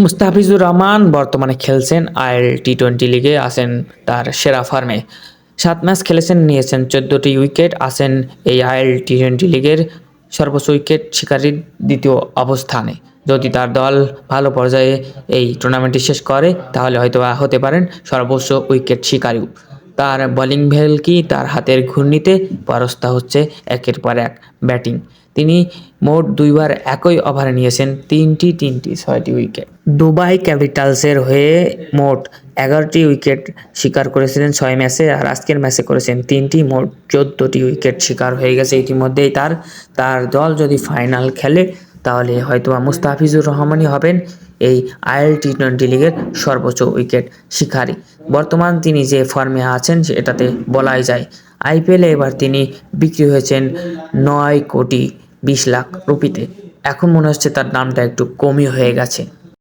মুস্তাফিজুর রহমান বর্তমানে খেলছেন IL T twenty লিগে, আছেন তার সেরা ফার্মে। সাত ম্যাচ খেলেছেন, নিয়েছেন চোদ্দোটি উইকেট, আছেন এই আইএল টি টোয়েন্টি লিগের সর্বোচ্চ উইকেট শিকারীর দ্বিতীয় অবস্থানে। যদি তার দল ভালো পর্যায়ে এই টুর্নামেন্টটি শেষ করে, তাহলে হয়তো হতে পারেন সর্বোচ্চ উইকেট শিকারীও। তার বোলিং ভেলকি তার হাতের ঘূর্ণিতে পরস্তা হচ্ছে একের পর এক ব্যাটিং তিনি মোট দুইবার একই ওভারে নিয়েছেন তিনটি তিনটি, ছয়টি উইকেট দুবাই ক্যাপিটালসের হয়ে মোট এগারোটি উইকেট শিকার করেছিলেন ছয় ম্যাচে আর আজকের ম্যাচে করেছেন তিনটি, মোট চোদ্দোটি উইকেট শিকার হয়ে গেছে। ইতিমধ্যেই তার তার দল যদি ফাইনাল খেলে তাহলে হয়তো মুস্তাফিজুর রহমানই হবেন এই আইএল টি টোয়েন্টি লিগের সর্বোচ্চ উইকেট শিকারী। বর্তমান তিনি যে ফর্মে আছেন সেটাতে বলাই যায়। আইপিএলে এবার তিনি বিক্রি হয়েছেন নয় কোটি বিশ লাখ রুপিতে। এখন মনে হচ্ছে তার দামটা একটু কমই হয়ে গেছে।